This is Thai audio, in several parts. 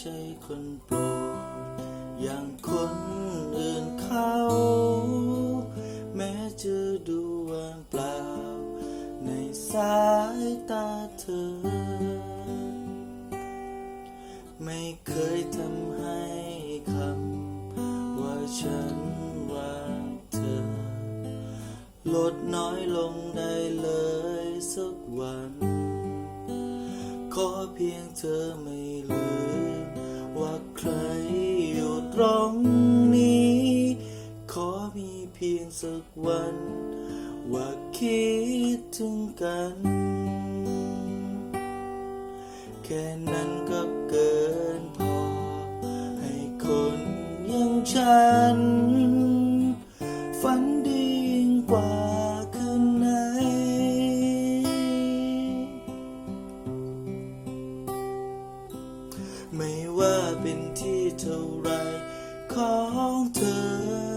ใช่คนโปรดอย่างคนอื่นเขา แม้จะดูว่างเปล่า ในสายตาเธอ ไม่เคยทำให้คำว่าฉันรักเธอ ลดน้อยลงได้เลยสักวัน ขอเพียงเธอไม่ลืม สักวัน ว่าคิดถึงกัน แค่นั้นก็เกินพอ ให้คนอย่างฉัน ฝันดียิ่งกว่าคืนไหน ไม่ว่าเป็นที่เท่าไรของเธอ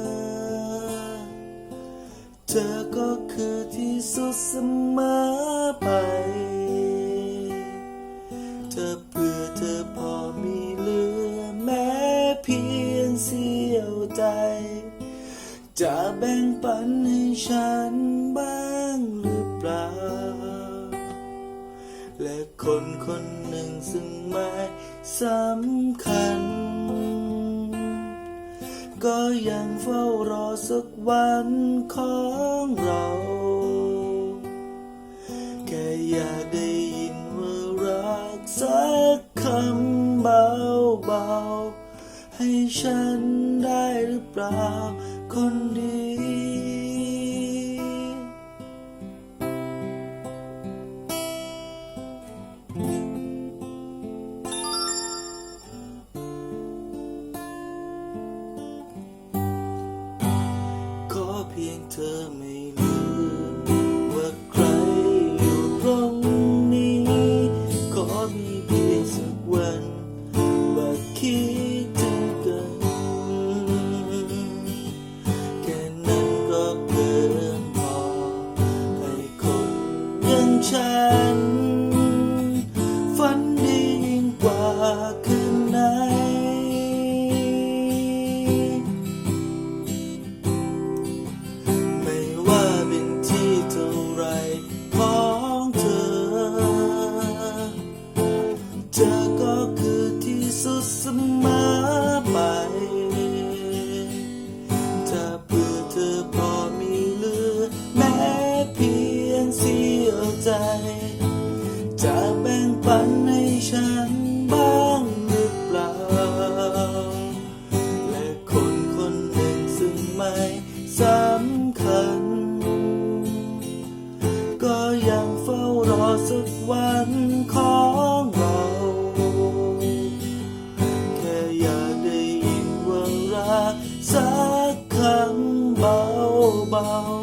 เธอก็คือที่สุดเสมอไป เธอเพื่อเธอพอมีเหลือแม้เพียงเสี้ยวใจ จะแบ่งปันให้ฉันบ้างหรือเปล่า และคนคนหนึ่งซึ่งไม่สำคัญ ก็ยังเฝ้ารอสักวันของเรา แค่อยากได้ยินว่ารักสักคำเบาๆให้ฉันได้หรือเปล่า คนดี เพี ฝันให้ฉันบ้างหรือเปล่า และคนคนหนึ่งซึ่งไม่สำคัญ ก็ยังเฝ้ารอสักวันของเราแค่อยากได้ยินว่ารักสักคำเบาเบา